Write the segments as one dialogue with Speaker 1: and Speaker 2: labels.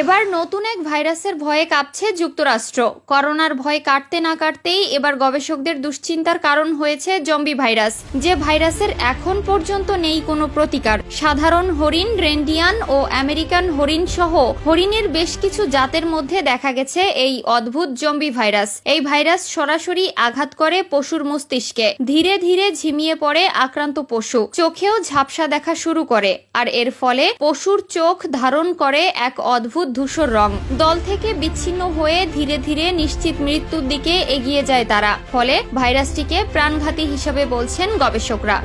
Speaker 1: এবার নতুন এক ভাইরাসের ভয়ে কাঁপছে যুক্তরাষ্ট্র। করোনার ভয় কাটতে না কাটতেই এবার গবেষকদের দুশ্চিন্তার কারণ হয়েছে জম্বি ভাইরাস। যে ভাইরাসের এখন পর্যন্ত নেই কোনো প্রতিকার। সাধারণ হরিণ, রেন্ডিয়ান ও আমেরিকান হরিণ সহ হরিণের বেশ কিছু জাতের মধ্যে দেখা গেছে এই অদ্ভুত জম্বি ভাইরাস। এই ভাইরাস সরাসরি আঘাত করে পশুর মস্তিষ্কে। ধীরে ধীরে ঝিমিয়ে পড়ে আক্রান্ত পশু। চোখেও ঝাপসা দেখা শুরু করে। আর এর ফলে পশুর চোখ ধারণ করে এক অদ্ভুত ধূসর রং। দল থেকে বিচ্ছিন্ন হয়ে ধীরে ধীরে নিশ্চিত মৃত্যুর দিকে এগিয়ে যায় তারা। ফলে ভাইরাসটিকে প্রাণঘাতী হিসেবে বলছেন গবেষকরা।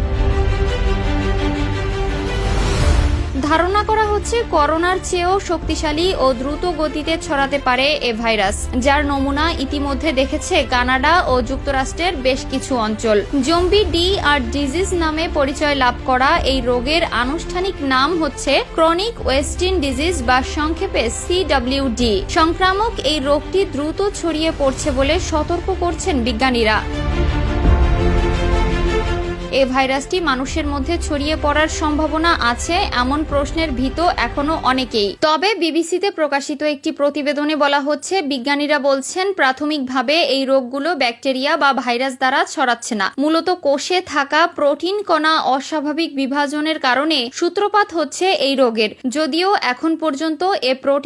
Speaker 1: ধারণা করা হচ্ছে করোনার চেয়েও শক্তিশালী ও দ্রুত গতিতে ছড়াতে পারে এ ভাইরাস, যার নমুনা ইতিমধ্যে দেখেছে কানাডা ও যুক্তরাষ্ট্রের বেশ কিছু অঞ্চল। জম্বি ডি আর ডিজিজ নামে পরিচয় লাভ করা এই রোগের আনুষ্ঠানিক নাম হচ্ছে ক্রনিক ওয়েস্টিন ডিজিজ বা সংক্ষেপে সিডব্লিউডি সংক্রামক এই রোগটি দ্রুত ছড়িয়ে পড়ছে বলে সতর্ক করছেন বিজ্ঞানীরা। এ ভাইরাসটি মানুষের মধ্যে ছড়িয়ে পড়ার সম্ভাবনা আছে এমন প্রশ্নের ভীত এখনও অনেকেই। তবে বিবিসিতে প্রকাশিত একটি প্রতিবেদনে বলা হচ্ছে, বিজ্ঞানীরা বলছেন, প্রাথমিকভাবে এই রোগগুলো ব্যাকটেরিয়া বা ভাইরাস দ্বারা ছড়াচ্ছে না। মূলত কোষে থাকা প্রোটিন কণা অস্বাভাবিক বিভাজনের কারণে সূত্রপাত হচ্ছে এই রোগের। যদিও এখন পর্যন্ত এ প্রোটিন